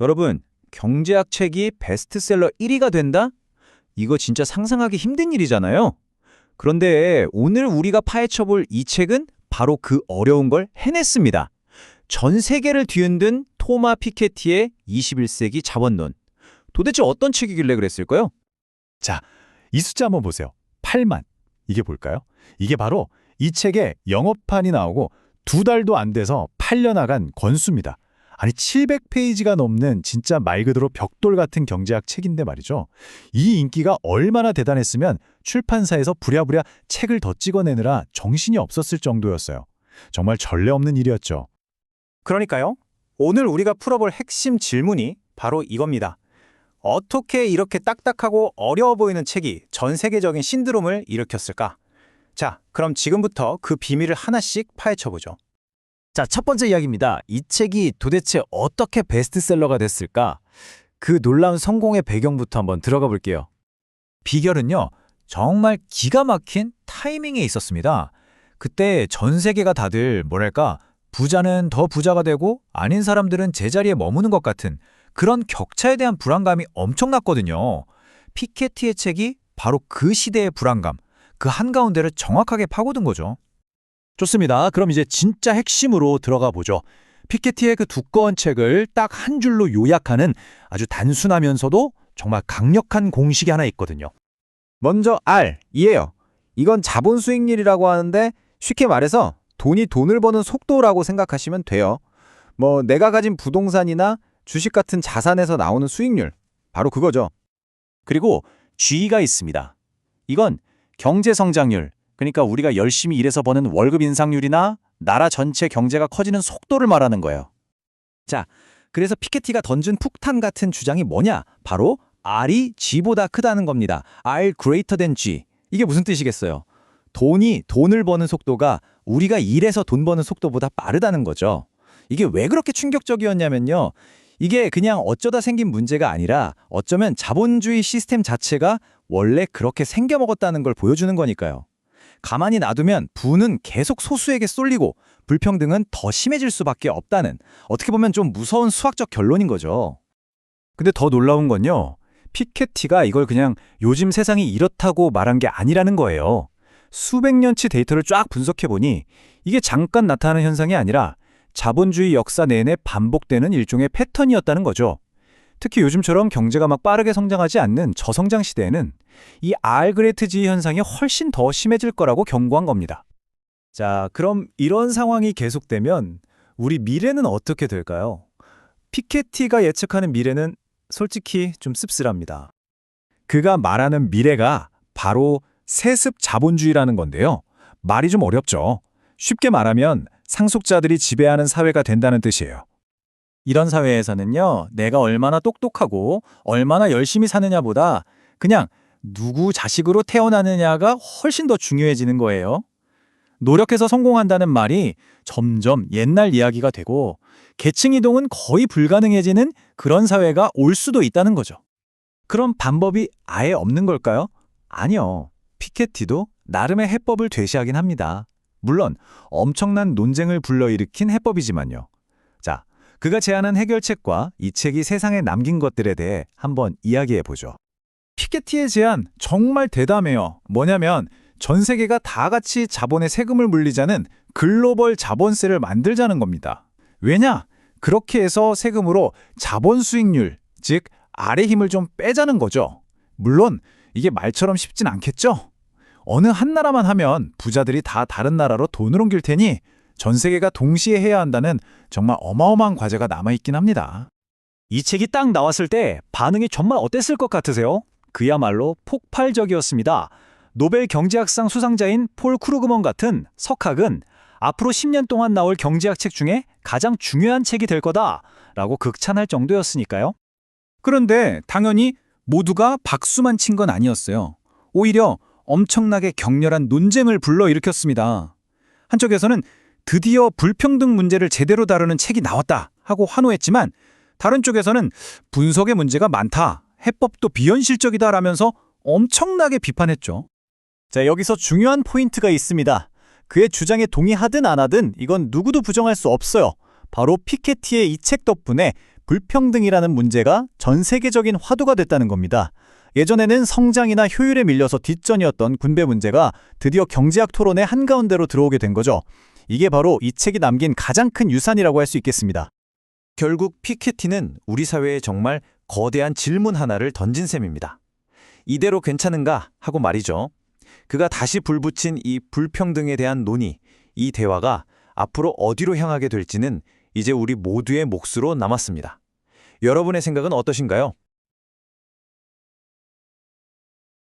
여러분, 경제학 책이 베스트셀러 1위가 된다? 이거 진짜 상상하기 힘든 일이잖아요. 그런데 오늘 우리가 파헤쳐 볼 이 책은 바로 그 어려운 걸 해냈습니다. 전 세계를 뒤흔든 토마 피케티의 21세기 자본론. 도대체 어떤 책이길래 그랬을까요? 이 숫자 한번 보세요. 8만. 이게 뭘까요? 이게 바로 이 책에 영어판이 나오고 두 달도 안 돼서 팔려나간 권수입니다. 아니 700페이지가 넘는 진짜 말 그대로 벽돌 같은 경제학 책인데 말이죠. 이 인기가 얼마나 대단했으면 출판사에서 부랴부랴 책을 더 찍어내느라 정신이 없었을 정도였어요. 정말 전례 없는 일이었죠. 그러니까요. 오늘 우리가 풀어볼 핵심 질문이 바로 이겁니다. 어떻게 이렇게 딱딱하고 어려워 보이는 책이 전 세계적인 신드롬을 일으켰을까? 자, 그럼 지금부터 그 비밀을 하나씩 파헤쳐 보죠. 자, 첫 번째 이야기입니다. 이 책이 도대체 어떻게 베스트셀러가 됐을까? 그 놀라운 성공의 배경부터 한번 들어가 볼게요. 비결은요, 정말 기가 막힌 타이밍에 있었습니다. 그때 전 세계가 다들 뭐랄까, 부자는 더 부자가 되고 아닌 사람들은 제자리에 머무는 것 같은 그런 격차에 대한 불안감이 엄청났거든요. 피케티의 책이 바로 그 시대의 불안감, 그 한가운데를 정확하게 파고든 거죠. 좋습니다. 그럼 이제 진짜 핵심으로 들어가 보죠. 피케티의 그 두꺼운 책을 딱 한 줄로 요약하는 아주 단순하면서도 정말 강력한 공식이 하나 있거든요. 먼저 R, 이에요. 이건 자본 수익률이라고 하는데 쉽게 말해서 돈이 돈을 버는 속도라고 생각하시면 돼요. 뭐 내가 가진 부동산이나 주식 같은 자산에서 나오는 수익률, 바로 그거죠. 그리고 G가 있습니다. 이건 경제 성장률, 그러니까 우리가 열심히 일해서 버는 월급 인상률이나 나라 전체 경제가 커지는 속도를 말하는 거예요. 그래서 피케티가 던진 폭탄 같은 주장이 뭐냐? 바로 R이 G보다 크다는 겁니다. R greater than G. 이게 무슨 뜻이겠어요? 돈이 돈을 버는 속도가 우리가 일해서 돈 버는 속도보다 빠르다는 거죠. 이게 왜 그렇게 충격적이었냐면요. 이게 그냥 어쩌다 생긴 문제가 아니라 어쩌면 자본주의 시스템 자체가 원래 그렇게 생겨먹었다는 걸 보여주는 거니까요. 가만히 놔두면 부는 계속 소수에게 쏠리고 불평등은 더 심해질 수밖에 없다는 어떻게 보면 좀 무서운 수학적 결론인 거죠. 근데 더 놀라운 건요. 피케티가 이걸 그냥 요즘 세상이 이렇다고 말한 게 아니라는 거예요. 수백 년치 데이터를 쫙 분석해 보니 이게 잠깐 나타나는 현상이 아니라 자본주의 역사 내내 반복되는 일종의 패턴이었다는 거죠. 특히 요즘처럼 경제가 막 빠르게 성장하지 않는 저성장 시대에는 이 알그레트지 현상이 훨씬 더 심해질 거라고 경고한 겁니다. 자, 그럼 이런 상황이 계속되면 우리 미래는 어떻게 될까요? 피케티가 예측하는 미래는 솔직히 좀 씁쓸합니다. 그가 말하는 미래가 바로 세습 자본주의라는 건데요. 말이 좀 어렵죠. 쉽게 말하면 상속자들이 지배하는 사회가 된다는 뜻이에요. 이런 사회에서는요, 내가 얼마나 똑똑하고 얼마나 열심히 사느냐보다 그냥 누구 자식으로 태어나느냐가 훨씬 더 중요해지는 거예요. 노력해서 성공한다는 말이 점점 옛날 이야기가 되고 계층 이동은 거의 불가능해지는 그런 사회가 올 수도 있다는 거죠. 그럼 방법이 아예 없는 걸까요? 아니요. 피케티도 나름의 해법을 제시하긴 합니다. 물론 엄청난 논쟁을 불러일으킨 해법이지만요. 자, 그가 제안한 해결책과 이 책이 세상에 남긴 것들에 대해 한번 이야기해 보죠. 피케티의 제안 정말 대담해요. 뭐냐면 전 세계가 다 같이 자본의 세금을 물리자는 글로벌 자본세를 만들자는 겁니다. 왜냐? 그렇게 해서 세금으로 자본 수익률, 즉 아래 힘을 좀 빼자는 거죠. 물론 이게 말처럼 쉽진 않겠죠? 어느 한 나라만 하면 부자들이 다 다른 나라로 돈을 옮길 테니 전 세계가 동시에 해야 한다는 정말 어마어마한 과제가 남아있긴 합니다. 이 책이 딱 나왔을 때 반응이 정말 어땠을 것 같으세요? 그야말로 폭발적이었습니다. 노벨 경제학상 수상자인 폴 크루그먼 같은 석학은 앞으로 10년 동안 나올 경제학 책 중에 가장 중요한 책이 될 거다라고 극찬할 정도였으니까요. 그런데 당연히 모두가 박수만 친 건 아니었어요. 오히려 엄청나게 격렬한 논쟁을 불러일으켰습니다. 한쪽에서는 드디어 불평등 문제를 제대로 다루는 책이 나왔다 하고 환호했지만 다른 쪽에서는 분석의 문제가 많다, 해법도 비현실적이다 라면서 엄청나게 비판했죠. 자, 여기서 중요한 포인트가 있습니다. 그의 주장에 동의하든 안 하든 이건 누구도 부정할 수 없어요. 바로 피케티의 이 책 덕분에 불평등이라는 문제가 전 세계적인 화두가 됐다는 겁니다. 예전에는 성장이나 효율에 밀려서 뒷전이었던 군배 문제가 드디어 경제학 토론의 한가운데로 들어오게 된 거죠. 이게 바로 이 책이 남긴 가장 큰 유산이라고 할 수 있겠습니다. 결국 피케티는 우리 사회에 정말 거대한 질문 하나를 던진 셈입니다. 이대로 괜찮은가 하고 말이죠. 그가 다시 불붙인 이 불평등에 대한 논의, 이 대화가 앞으로 어디로 향하게 될지는 이제 우리 모두의 몫으로 남았습니다. 여러분의 생각은 어떠신가요?